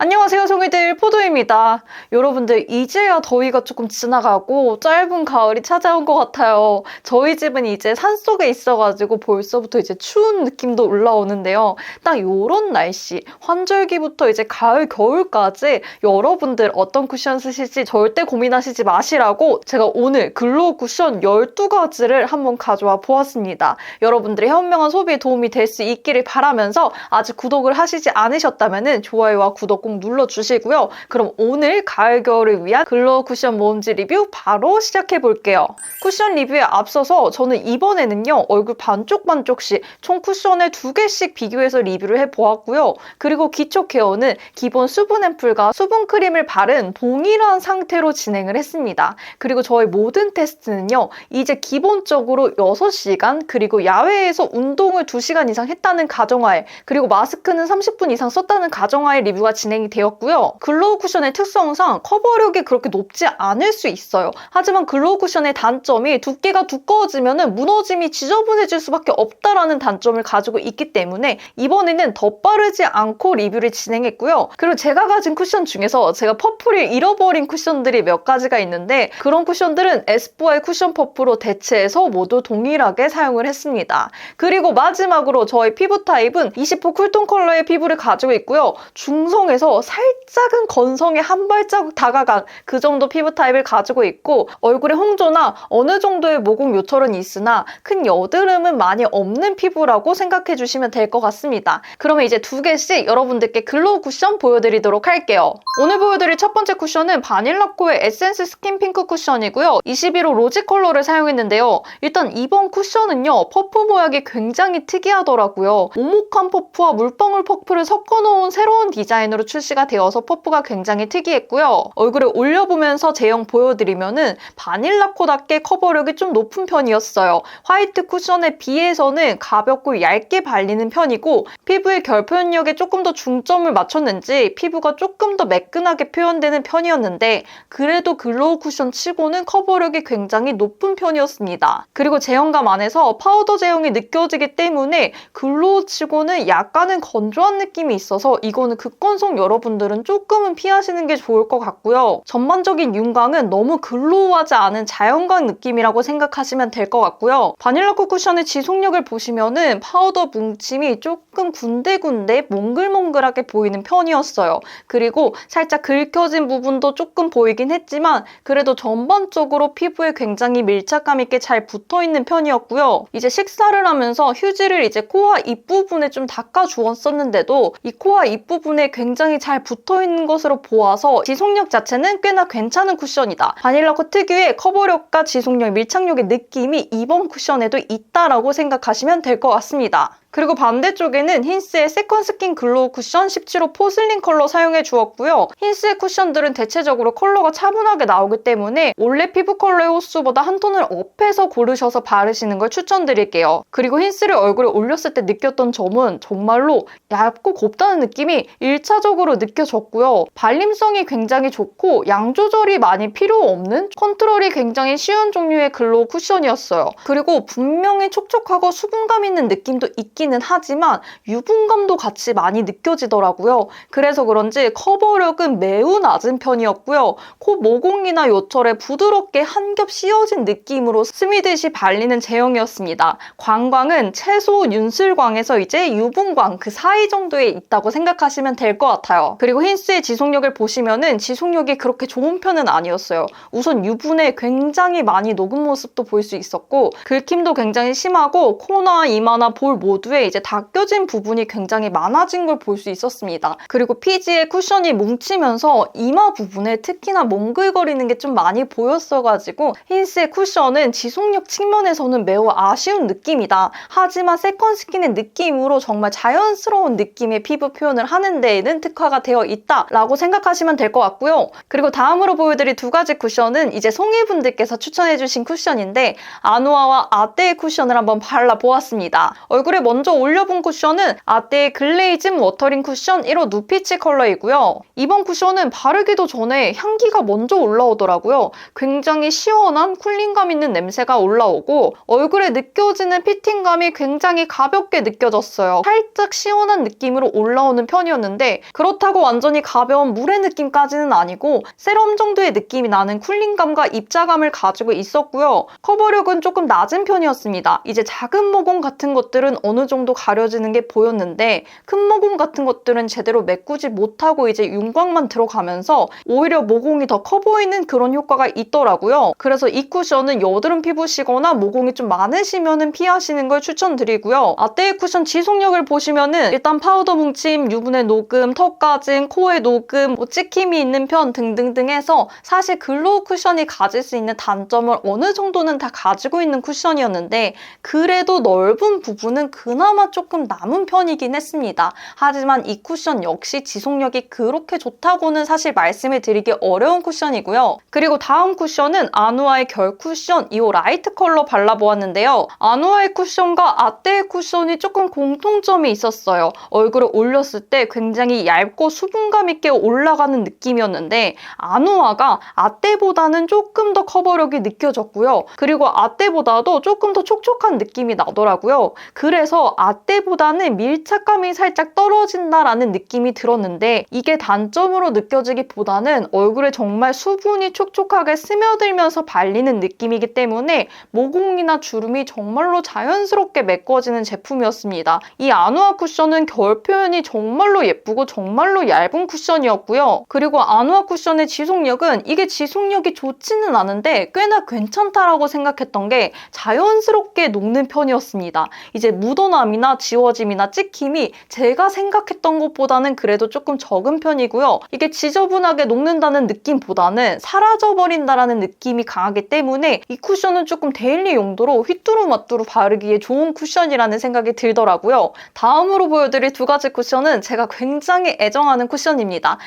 안녕하세요, 송이들 포도입니다. 여러분들, 이제야 더위가 조금 지나가고 짧은 가을이 찾아온 것 같아요. 저희 집은 이제 산속에 있어가지고 벌써부터 이제 추운 느낌도 올라오는데요. 딱 요런 날씨, 환절기부터 이제 가을, 겨울까지 여러분들 어떤 쿠션 쓰실지 절대 고민하시지 마시라고 제가 오늘 글로우 쿠션 12가지를 한번 가져와 보았습니다. 여러분들의 현명한 소비에 도움이 될 수 있기를 바라면서 아직 구독을 하시지 않으셨다면 좋아요와 구독 꼭 눌러주시고요. 그럼 오늘 가을 겨울을 위한 글로우 쿠션 모음지 리뷰 바로 시작해 볼게요. 쿠션 리뷰에 앞서서 저는 이번에는요 얼굴 반쪽 반쪽씩 총 쿠션을 두 개씩 비교해서 리뷰를 해 보았고요. 그리고 기초 케어는 기본 수분 앰플과 수분 크림을 바른 동일한 상태로 진행을 했습니다. 그리고 저희 모든 테스트는요 이제 기본적으로 6시간 그리고 야외에서 운동을 2시간 이상 했다는 가정하에 그리고 마스크는 30분 이상 썼다는 가정하에 리뷰가 진행 이 되었고요. 글로우 쿠션의 특성상 커버력이 그렇게 높지 않을 수 있어요. 하지만 글로우 쿠션의 단점이 두께가 두꺼워지면 무너짐이 지저분해질 수밖에 없다라는 단점을 가지고 있기 때문에 이번에는 덧바르지 않고 리뷰를 진행했고요. 그리고 제가 가진 쿠션 중에서 제가 퍼플을 잃어버린 쿠션들이 몇 가지가 있는데 그런 쿠션들은 에스쁘아의 쿠션 퍼프로 대체해서 모두 동일하게 사용을 했습니다. 그리고 마지막으로 저희 피부 타입은 20호 쿨톤 컬러의 피부를 가지고 있고요. 중성에서 살짝은 건성에 한 발자국 다가간 그 정도 피부 타입을 가지고 있고 얼굴에 홍조나 어느 정도의 모공 요철은 있으나 큰 여드름은 많이 없는 피부라고 생각해 주시면 될 것 같습니다. 그러면 이제 두 개씩 여러분들께 글로우 쿠션 보여드리도록 할게요. 오늘 보여드릴 첫 번째 쿠션은 바닐라코의 에센스 스킨 핑크 쿠션이고요. 21호 로지 컬러를 사용했는데요. 일단 이번 쿠션은요. 퍼프 모양이 굉장히 특이하더라고요. 오목한 퍼프와 물방울 퍼프를 섞어놓은 새로운 디자인으로 출 시가 되어서 퍼프가 굉장히 특이했고요. 얼굴에 올려보면서 제형 보여드리면은 바닐라 코답게 커버력이 좀 높은 편이었어요. 화이트 쿠션에 비해서는 가볍고 얇게 발리는 편이고 피부의 결 표현력에 조금 더 중점을 맞췄는지 피부가 조금 더 매끈하게 표현되는 편이었는데 그래도 글로우 쿠션 치고는 커버력이 굉장히 높은 편이었습니다. 그리고 제형감 안에서 파우더 제형이 느껴지기 때문에 글로우 치고는 약간은 건조한 느낌이 있어서 이거는 극건성 여러 분들은 조금은 피하시는 게 좋을 것 같고요. 전반적인 윤광은 너무 글로우하지 않은 자연광 느낌이라고 생각하시면 될 것 같고요. 바닐라코 쿠션의 지속력을 보시면은 파우더 뭉침이 조금 군데군데 몽글몽글하게 보이는 편이었어요. 그리고 살짝 긁혀진 부분도 조금 보이긴 했지만 그래도 전반적으로 피부에 굉장히 밀착감 있게 잘 붙어 있는 편이었고요. 이제 식사를 하면서 휴지를 이제 코와 입 부분에 좀 닦아 주었었는데도 이 코와 입 부분에 굉장히 잘 붙어 있는 것으로 보아서 지속력 자체는 꽤나 괜찮은 쿠션이다. 바닐라코 특유의 커버력과 지속력, 밀착력의 느낌이 이번 쿠션에도 있다라고 생각하시면 될 것 같습니다. 그리고 반대쪽에는 힌스의 세컨 스킨 글로우 쿠션 17호 포슬린 컬러 사용해 주었고요. 힌스의 쿠션들은 대체적으로 컬러가 차분하게 나오기 때문에 원래 피부 컬러의 호수보다 한 톤을 업해서 고르셔서 바르시는 걸 추천드릴게요. 그리고 힌스를 얼굴에 올렸을 때 느꼈던 점은 정말로 얇고 곱다는 느낌이 1차적으로 느껴졌고요. 발림성이 굉장히 좋고 양 조절이 많이 필요 없는 컨트롤이 굉장히 쉬운 종류의 글로우 쿠션이었어요. 그리고 분명히 촉촉하고 수분감 있는 느낌도 있 기는 하지만 유분감도 같이 많이 느껴지더라고요. 그래서 그런지 커버력은 매우 낮은 편이었고요. 코 모공이나 요철에 부드럽게 한 겹 씌워진 느낌으로 스미듯이 발리는 제형이었습니다. 광광은 최소 윤슬광에서 이제 유분광 그 사이 정도에 있다고 생각하시면 될 것 같아요. 그리고 힌스의 지속력을 보시면은 지속력이 그렇게 좋은 편은 아니었어요. 우선 유분에 굉장히 많이 녹은 모습도 볼 수 있었고 긁힘도 굉장히 심하고 코나 이마나 볼 모두 에 이제 닦여진 부분이 굉장히 많아진 걸 볼 수 있었습니다. 그리고 피지에 쿠션이 뭉치면서 이마 부분에 특히나 몽글거리는 게 좀 많이 보였어가지고 힌스의 쿠션은 지속력 측면에서는 매우 아쉬운 느낌이다. 하지만 세컨 스킨의 느낌으로 정말 자연스러운 느낌의 피부 표현을 하는 데에는 특화가 되어 있다라고 생각하시면 될 것 같고요. 그리고 다음으로 보여드릴 두 가지 쿠션은 이제 송이분들께서 추천해주신 쿠션인데 아누아와 아떼의 쿠션을 한번 발라보았습니다. 얼굴에 먼저 먼저 올려본 쿠션은 아떼의 글레이즘 워터링 쿠션 1호 누피치 컬러이고요. 이번 쿠션은 바르기도 전에 향기가 먼저 올라오더라고요. 굉장히 시원한 쿨링감 있는 냄새가 올라오고 얼굴에 느껴지는 피팅감이 굉장히 가볍게 느껴졌어요. 살짝 시원한 느낌으로 올라오는 편이었는데 그렇다고 완전히 가벼운 물의 느낌까지는 아니고 세럼 정도의 느낌이 나는 쿨링감과 입자감을 가지고 있었고요. 커버력은 조금 낮은 편이었습니다. 이제 작은 모공 같은 것들은 어느 정도 가려지는 게 보였는데 큰 모공 같은 것들은 제대로 메꾸지 못하고 이제 윤곽만 들어가면서 오히려 모공이 더 커 보이는 그런 효과가 있더라고요. 그래서 이 쿠션은 여드름 피부시거나 모공이 좀 많으시면 피하시는 걸 추천드리고요. 아떼의 쿠션 지속력을 보시면은 일단 파우더 뭉침, 유분의 녹음, 턱 까짐, 코의 녹음, 뭐 찍힘이 있는 편 등등등 해서 사실 글로우 쿠션이 가질 수 있는 단점을 어느 정도는 다 가지고 있는 쿠션이었는데 그래도 넓은 부분은 그나마 조금 남은 편이긴 했습니다. 하지만 이 쿠션 역시 지속력이 그렇게 좋다고는 사실 말씀을 드리기 어려운 쿠션이고요. 그리고 다음 쿠션은 아누아의 결 쿠션 2호 라이트 컬러 발라보았는데요. 아누아의 쿠션과 아떼의 쿠션이 조금 공통점이 있었어요. 얼굴에 올렸을 때 굉장히 얇고 수분감 있게 올라가는 느낌이었는데 아누아가 아떼보다는 조금 더 커버력이 느껴졌고요. 그리고 아떼보다도 조금 더 촉촉한 느낌이 나더라고요. 그래서 아떼보다는 밀착감이 살짝 떨어진다라는 느낌이 들었는데 이게 단점으로 느껴지기보다는 얼굴에 정말 수분이 촉촉하게 스며들면서 발리는 느낌이기 때문에 모공이나 주름이 정말로 자연스럽게 메꿔지는 제품이었습니다. 이 아누아 쿠션은 결 표현이 정말로 예쁘고 정말로 얇은 쿠션이었고요. 그리고 아누아 쿠션의 지속력은 이게 지속력이 좋지는 않은데 꽤나 괜찮다라고 생각했던 게 자연스럽게 녹는 편이었습니다. 이제 묻어 남이나 지워짐이나 찍힘이 제가 생각했던 것보다는 그래도 조금 적은 편이고요. 이게 지저분하게 녹는다는 느낌보다는 사라져버린다라는 느낌이 강하기 때문에 이 쿠션은 조금 데일리 용도로 휘뚜루마뚜루 바르기에 좋은 쿠션이라는 생각이 들더라고요. 다음으로 보여드릴 두 가지 쿠션은 제가 굉장히 애정하는 쿠션입니다.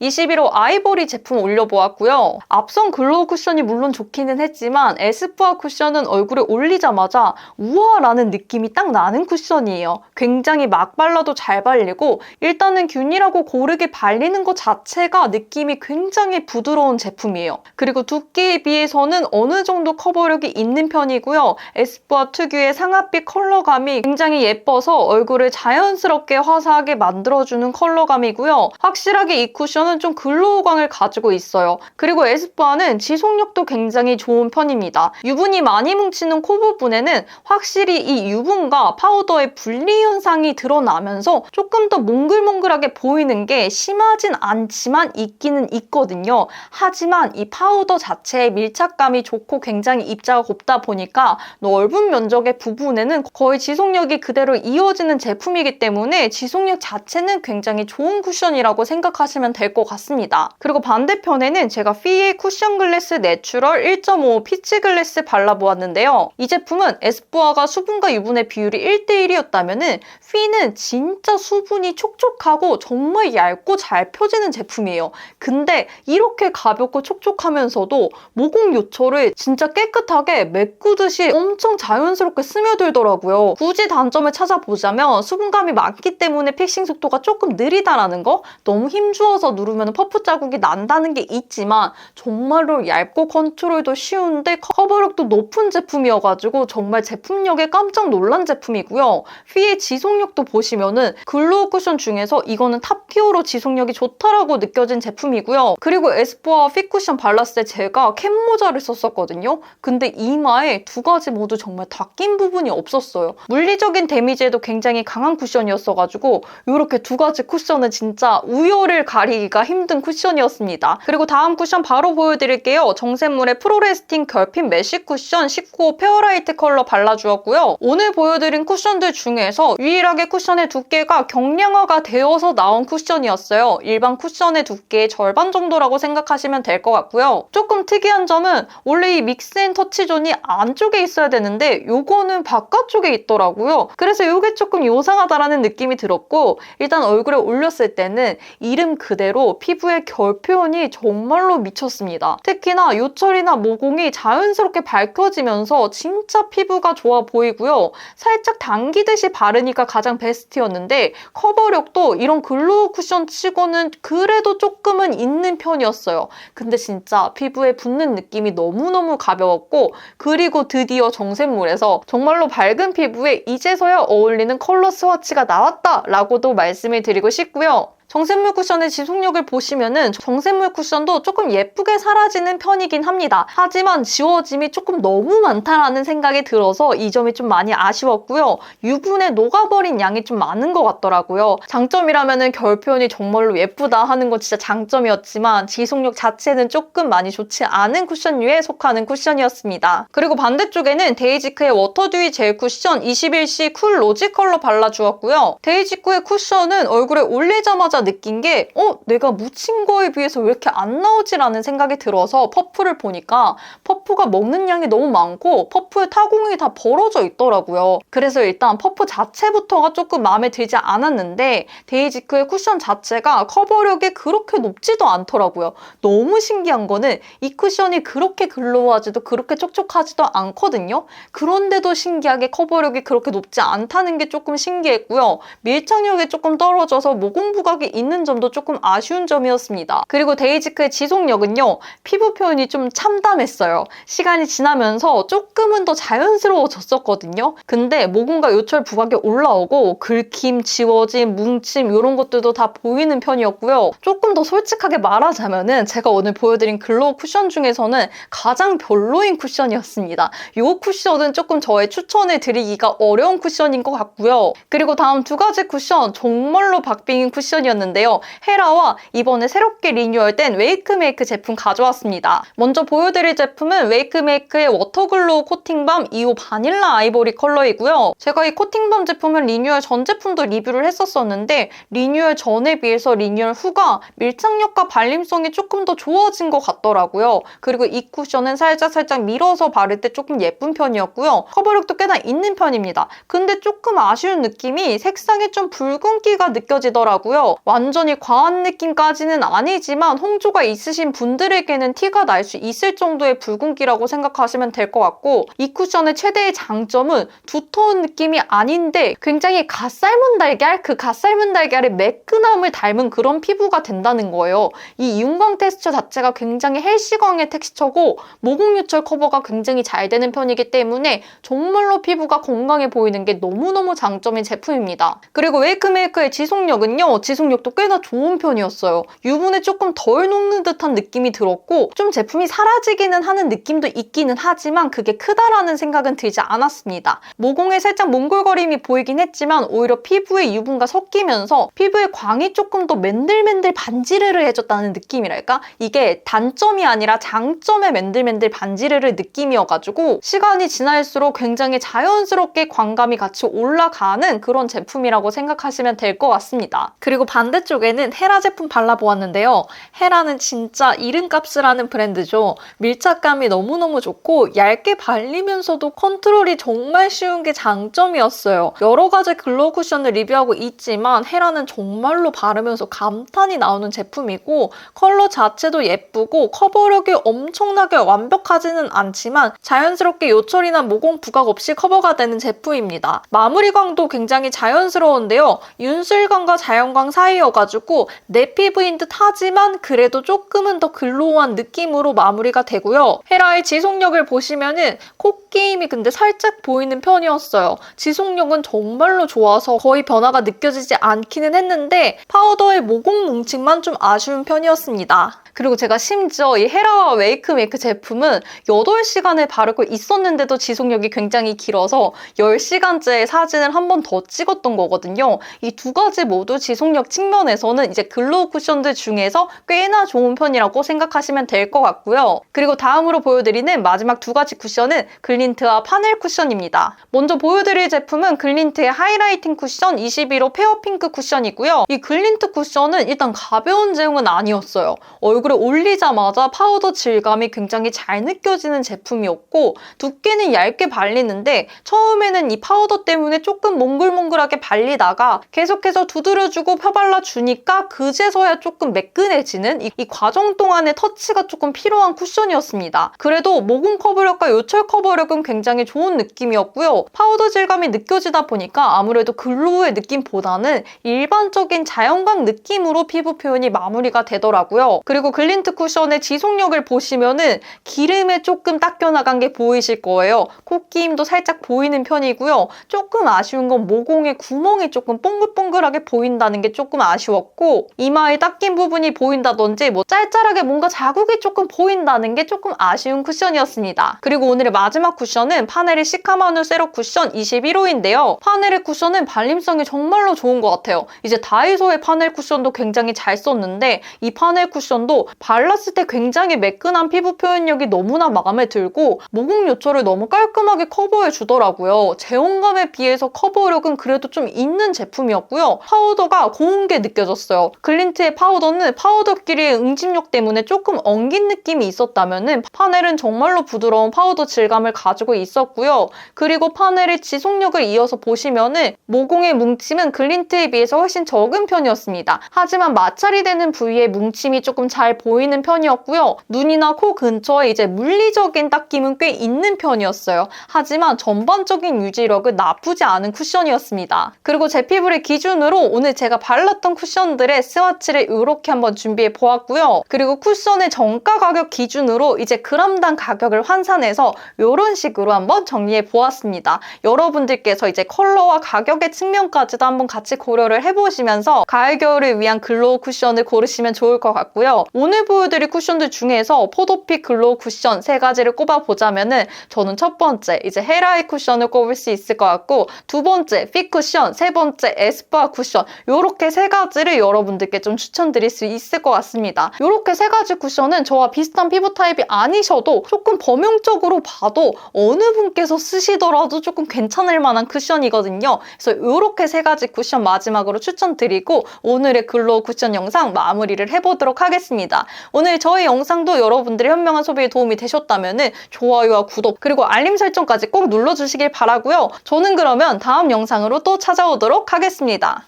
21호 아이보리 제품 올려보았고요. 앞선 글로우 쿠션이 물론 좋기는 했지만 에스쁘아 쿠션은 얼굴에 올리자마자 우와 라는 느낌이 딱 나는 쿠션이에요. 굉장히 막 발라도 잘 발리고 일단은 균일하고 고르게 발리는 것 자체가 느낌이 굉장히 부드러운 제품이에요. 그리고 두께에 비해서는 어느 정도 커버력이 있는 편이고요. 에스쁘아 특유의 상아빛 컬러감이 굉장히 예뻐서 얼굴을 자연스럽게 화사하게 만들어주는 컬러감이고요. 확실하게 이 쿠션은 좀 글로우광을 가지고 있어요. 그리고 에스쁘아는 지속력도 굉장히 좋은 편입니다. 유분이 많이 뭉치는 코 부분에는 확실히 이 유분과 파우더의 분리 현상이 드러나면서 조금 더 몽글몽글하게 보이는 게 심하진 않지만 있기는 있거든요. 하지만 이 파우더 자체의 밀착감이 좋고 굉장히 입자가 곱다 보니까 넓은 면적의 부분에는 거의 지속력이 그대로 이어지는 제품이기 때문에 지속력 자체는 굉장히 좋은 쿠션이라고 생각하시면 될 것 같 습니다. 그리고 반대편에는 제가 피의 쿠션 글래스 내추럴 1.5 피치 글래스 발라보았는데요. 이 제품은 에스쁘아가 수분과 유분의 비율이 1대1이었다면 피는 진짜 수분이 촉촉하고 정말 얇고 잘 펴지는 제품이에요. 근데 이렇게 가볍고 촉촉하면서도 모공 요철을 진짜 깨끗하게 메꾸듯이 엄청 자연스럽게 스며들더라고요. 굳이 단점을 찾아보자면 수분감이 많기 때문에 픽싱 속도가 조금 느리다라는 거 너무 힘주어서 누르면 퍼프 자국이 난다는 게 있지만 정말로 얇고 컨트롤도 쉬운데 커버력도 높은 제품이어가지고 정말 제품력에 깜짝 놀란 제품이고요. 휘의 지속력도 보시면은 글로우 쿠션 중에서 이거는 탑티어로 지속력이 좋다라고 느껴진 제품이고요. 그리고 에스쁘아 핏 쿠션 발랐을 때 제가 캡 모자를 썼었거든요. 근데 이마에 두 가지 모두 정말 다 낀 부분이 없었어요. 물리적인 데미지에도 굉장히 강한 쿠션이었어가지고 이렇게 두 가지 쿠션은 진짜 우열을 가리기가 힘든 쿠션이었습니다. 그리고 다음 쿠션 바로 보여드릴게요. 정샘물의 프로레스팅 결핍 메쉬 쿠션 19호 페어라이트 컬러 발라주었고요. 오늘 보여드린 쿠션들 중에서 유일하게 쿠션의 두께가 경량화가 되어서 나온 쿠션이었어요. 일반 쿠션의 두께의 절반 정도라고 생각하시면 될 것 같고요. 조금 특이한 점은 원래 이 믹스앤 터치 존이 안쪽에 있어야 되는데 요거는 바깥쪽에 있더라고요. 그래서 이게 조금 요상하다라는 느낌이 들었고 일단 얼굴에 올렸을 때는 이름 그대로 정도로 피부의 결 표현이 정말로 미쳤습니다. 특히나 요철이나 모공이 자연스럽게 밝혀지면서 진짜 피부가 좋아 보이고요. 살짝 당기듯이 바르니까 가장 베스트였는데 커버력도 이런 글로우 쿠션 치고는 그래도 조금은 있는 편이었어요. 근데 진짜 피부에 붙는 느낌이 너무너무 가벼웠고 그리고 드디어 정샘물에서 정말로 밝은 피부에 이제서야 어울리는 컬러 스와치가 나왔다라고도 말씀을 드리고 싶고요. 정샘물 쿠션의 지속력을 보시면은 정샘물 쿠션도 조금 예쁘게 사라지는 편이긴 합니다. 하지만 지워짐이 조금 너무 많다라는 생각이 들어서 이 점이 좀 많이 아쉬웠고요. 유분에 녹아버린 양이 좀 많은 것 같더라고요. 장점이라면은 결 표현이 정말로 예쁘다 하는 건 진짜 장점이었지만 지속력 자체는 조금 많이 좋지 않은 쿠션류에 속하는 쿠션이었습니다. 그리고 반대쪽에는 데이지크의 워터듀이 젤 쿠션 21C 쿨 로지 컬러 발라주었고요. 데이지크의 쿠션은 얼굴에 올리자마자 느낀 게 어? 내가 묻힌 거에 비해서 왜 이렇게 안 나오지라는 생각이 들어서 퍼프를 보니까 퍼프가 먹는 양이 너무 많고 퍼프의 타공이 다 벌어져 있더라고요. 그래서 일단 퍼프 자체부터가 조금 마음에 들지 않았는데 데이지크의 쿠션 자체가 커버력이 그렇게 높지도 않더라고요. 너무 신기한 거는 이 쿠션이 그렇게 글로우하지도 그렇게 촉촉하지도 않거든요. 그런데도 신기하게 커버력이 그렇게 높지 않다는 게 조금 신기했고요. 밀착력이 조금 떨어져서 모공 부각이 있는 점도 조금 아쉬운 점이었습니다. 그리고 데이지크의 지속력은요. 피부 표현이 좀 참담했어요. 시간이 지나면서 조금은 더 자연스러워졌었거든요. 근데 모공과 요철 부각이 올라오고 긁힘, 지워짐, 뭉침 이런 것들도 다 보이는 편이었고요. 조금 더 솔직하게 말하자면은 제가 오늘 보여드린 글로우 쿠션 중에서는 가장 별로인 쿠션이었습니다. 이 쿠션은 조금 저의 추천을 드리기가 어려운 쿠션인 것 같고요. 그리고 다음 두 가지 쿠션 정말로 박빙인 쿠션이었는데 요. 헤라와 이번에 새롭게 리뉴얼된 웨이크메이크 제품 가져왔습니다. 먼저 보여드릴 제품은 웨이크메이크의 워터글로우 코팅밤 2호 바닐라 아이보리 컬러이고요. 제가 이 코팅밤 제품은 리뉴얼 전 제품도 리뷰를 했었었는데 리뉴얼 전에 비해서 리뉴얼 후가 밀착력과 발림성이 조금 더 좋아진 것 같더라고요. 그리고 이 쿠션은 살짝 살짝 밀어서 바를 때 조금 예쁜 편이었고요. 커버력도 꽤나 있는 편입니다. 근데 조금 아쉬운 느낌이 색상이 좀 붉은기가 느껴지더라고요. 완전히 과한 느낌까지는 아니지만 홍조가 있으신 분들에게는 티가 날 수 있을 정도의 붉은기라고 생각하시면 될 것 같고 이 쿠션의 최대의 장점은 두터운 느낌이 아닌데 굉장히 갓 삶은 달걀, 그 갓 삶은 달걀의 매끈함을 닮은 그런 피부가 된다는 거예요. 이 윤광 텍스처 자체가 굉장히 헬시광의 텍스처고 모공 유철 커버가 굉장히 잘 되는 편이기 때문에 정말로 피부가 건강해 보이는 게 너무너무 장점인 제품입니다. 그리고 웨이크메이크의 지속력은요. 지속력 도 꽤나 좋은 편이었어요. 유분에 조금 덜 녹는 듯한 느낌이 들었고 좀 제품이 사라지기는 하는 느낌도 있기는 하지만 그게 크다라는 생각은 들지 않았습니다. 모공에 살짝 몽골거림이 보이긴 했지만 오히려 피부에 유분과 섞이면서 피부의 광이 조금 더 맨들맨들 반지르르 해줬다는 느낌이랄까? 이게 단점이 아니라 장점의 맨들맨들 반지르르 느낌이어가지고 시간이 지날수록 굉장히 자연스럽게 광감이 같이 올라가는 그런 제품이라고 생각하시면 될 것 같습니다. 그리고 반 대쪽에는 헤라 제품 발라보았는데요. 헤라는 진짜 이름값을 하는 브랜드죠. 밀착감이 너무너무 좋고 얇게 발리면서도 컨트롤이 정말 쉬운 게 장점이었어요. 여러 가지 글로우 쿠션을 리뷰하고 있지만 헤라는 정말로 바르면서 감탄이 나오는 제품이고 컬러 자체도 예쁘고 커버력이 엄청나게 완벽하지는 않지만 자연스럽게 요철이나 모공 부각 없이 커버가 되는 제품입니다. 마무리광도 굉장히 자연스러운데요. 윤슬광과 자연광 사이 여가지고 내 피부인 듯 하지만 그래도 조금은 더 글로우한 느낌으로 마무리가 되고요. 헤라의 지속력을 보시면은 콧게임이 근데 살짝 보이는 편이었어요. 지속력은 정말로 좋아서 거의 변화가 느껴지지 않기는 했는데 파우더의 모공 뭉침만 좀 아쉬운 편이었습니다. 그리고 제가 심지어 이 헤라와 웨이크 메이크 제품은 8시간을 바르고 있었는데도 지속력이 굉장히 길어서 10시간째 사진을 한 번 더 찍었던 거거든요. 이 두 가지 모두 지속력 측면에서는 이제 글로우 쿠션들 중에서 꽤나 좋은 편이라고 생각하시면 될 것 같고요. 그리고 다음으로 보여드리는 마지막 두 가지 쿠션은 글린트와 파넬 쿠션입니다. 먼저 보여드릴 제품은 글린트의 하이라이팅 쿠션 21호 페어 핑크 쿠션이고요. 이 글린트 쿠션은 일단 가벼운 제형은 아니었어요. 얼굴 얼굴에 올리자마자 파우더 질감이 굉장히 잘 느껴지는 제품이었고 두께는 얇게 발리는데 처음에는 이 파우더 때문에 조금 몽글몽글하게 발리다가 계속해서 두드려주고 펴발라 주니까 그제서야 조금 매끈해지는 이, 이 과정 동안의 터치가 조금 필요한 쿠션이었습니다. 그래도 모공 커버력과 요철 커버력은 굉장히 좋은 느낌이었고요. 파우더 질감이 느껴지다 보니까 아무래도 글로우의 느낌보다는 일반적인 자연광 느낌으로 피부 표현이 마무리가 되더라고요. 그리고 글린트 쿠션의 지속력을 보시면은 기름에 조금 닦여나간 게 보이실 거예요. 코끼임도 살짝 보이는 편이고요. 조금 아쉬운 건 모공의 구멍이 조금 뽕글뽕글하게 보인다는 게 조금 아쉬웠고 이마에 닦인 부분이 보인다든지 뭐 짤짤하게 뭔가 자국이 조금 보인다는 게 조금 아쉬운 쿠션이었습니다. 그리고 오늘의 마지막 쿠션은 파네르 시카마누 세로 쿠션 21호인데요. 파네르 쿠션은 발림성이 정말로 좋은 것 같아요. 이제 다이소의 파넬 쿠션도 굉장히 잘 썼는데 이 파넬 쿠션도 발랐을 때 굉장히 매끈한 피부 표현력이 너무나 마음에 들고 모공 요철을 너무 깔끔하게 커버해 주더라고요. 제형감에 비해서 커버력은 그래도 좀 있는 제품이었고요. 파우더가 고운 게 느껴졌어요. 글린트의 파우더는 파우더끼리의 응집력 때문에 조금 엉긴 느낌이 있었다면 파넬은 정말로 부드러운 파우더 질감을 가지고 있었고요. 그리고 파넬의 지속력을 이어서 보시면은 모공의 뭉침은 글린트에 비해서 훨씬 적은 편이었습니다. 하지만 마찰이 되는 부위에 뭉침이 조금 잘 보이는 편이었고요. 눈이나 코 근처에 이제 물리적인 닦임은 꽤 있는 편이었어요. 하지만 전반적인 유지력은 나쁘지 않은 쿠션이었습니다. 그리고 제 피부를 기준으로 오늘 제가 발랐던 쿠션들의 스와치를 이렇게 한번 준비해 보았고요. 그리고 쿠션의 정가 가격 기준으로 이제 그람당 가격을 환산해서 이런 식으로 한번 정리해 보았습니다. 여러분들께서 이제 컬러와 가격의 측면까지도 한번 같이 고려를 해보시면서 가을 겨울을 위한 글로우 쿠션을 고르시면 좋을 것 같고요. 오늘 보여드릴 쿠션들 중에서 포도피 글로우 쿠션 세 가지를 꼽아보자면은 저는 첫 번째 이제 헤라이 쿠션을 꼽을 수 있을 것 같고 두 번째 피 쿠션, 세 번째 에스쁘아 쿠션 이렇게 세 가지를 여러분들께 좀 추천드릴 수 있을 것 같습니다. 이렇게 세 가지 쿠션은 저와 비슷한 피부 타입이 아니셔도 조금 범용적으로 봐도 어느 분께서 쓰시더라도 조금 괜찮을 만한 쿠션이거든요. 그래서 이렇게 세 가지 쿠션 마지막으로 추천드리고 오늘의 글로우 쿠션 영상 마무리를 해보도록 하겠 습니다. 오늘 저희 영상도 여러분들의 현명한 소비에 도움이 되셨다면 좋아요와 구독 그리고 알림 설정까지 꼭 눌러주시길 바라고요. 저는 그러면 다음 영상으로 또 찾아오도록 하겠습니다.